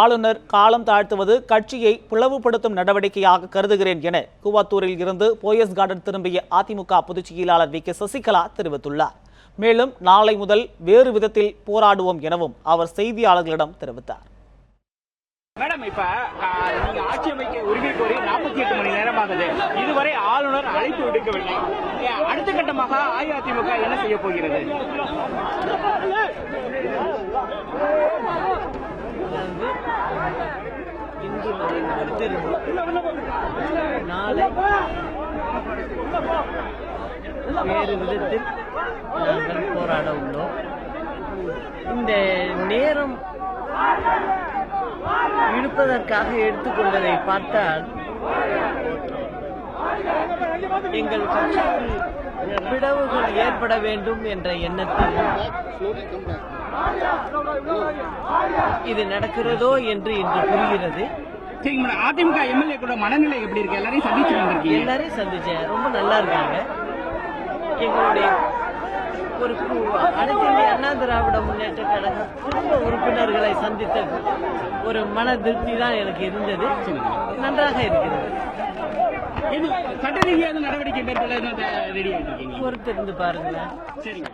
ஆளுநர் காலம் தாழ்த்துவது கட்சியை பிளவுபடுத்தும் நடவடிக்கையாக கருதுகிறேன் என கூவாத்தூரில் இருந்து போயஸ் கார்டன் திரும்பிய அதிமுக பொதுச் செயலாளர் வி கே சசிகலா தெரிவித்துள்ளார். மேலும் நாளை முதல் வேறு விதத்தில் போராடுவோம் எனவும் அவர் செய்தியாளர்களிடம் தெரிவித்தார். மேடம் இப்ப நீங்க ஆட்சி அமைக்க உரிமை கோரி நாற்பத்தி எட்டு மணி நேரம் ஆகுது. இதுவரை ஆளுநர் அழைப்பு விடுக்கவில்லை. அடுத்த கட்டமாக அஇஅதிமுக என்ன செய்ய போகிறது? நாளை வேறு விதத்தில் நாங்கள் போராட உள்ளோம் இந்த நேரம் இழுப்பதற்காக எடுத்துக்கொள்வதை பார்த்தால் எங்கள் கட்சிக்கு பிளவுகள் ஏற்பட வேண்டும் என்ற எண்ணத்தில் இது நடக்கிறதோ என்று இன்று புரிகிறது அதிமுக எம்எல்ஏ கூட மனநிலை எப்படி இருக்கு? எல்லாரையும் சந்திச்சு வந்திருக்கீங்க. எல்லாரையும் சந்திச்சேன். ரொம்ப நல்லா இருக்காங்க. எங்களுடைய ஒரு அனைத்து இந்திய அண்ணா திராவிட முன்னேற்ற கழக குடும்ப உறுப்பினர்களை சந்தித்த ஒரு மன திருப்தி தான் எனக்கு இருந்தது. நன்றாக இருக்கிறது. சட்ட ரீதியாக நடவடிக்கை மேற்கொள்ள பொறுத்திருந்து பாருங்களேன். சரிங்க.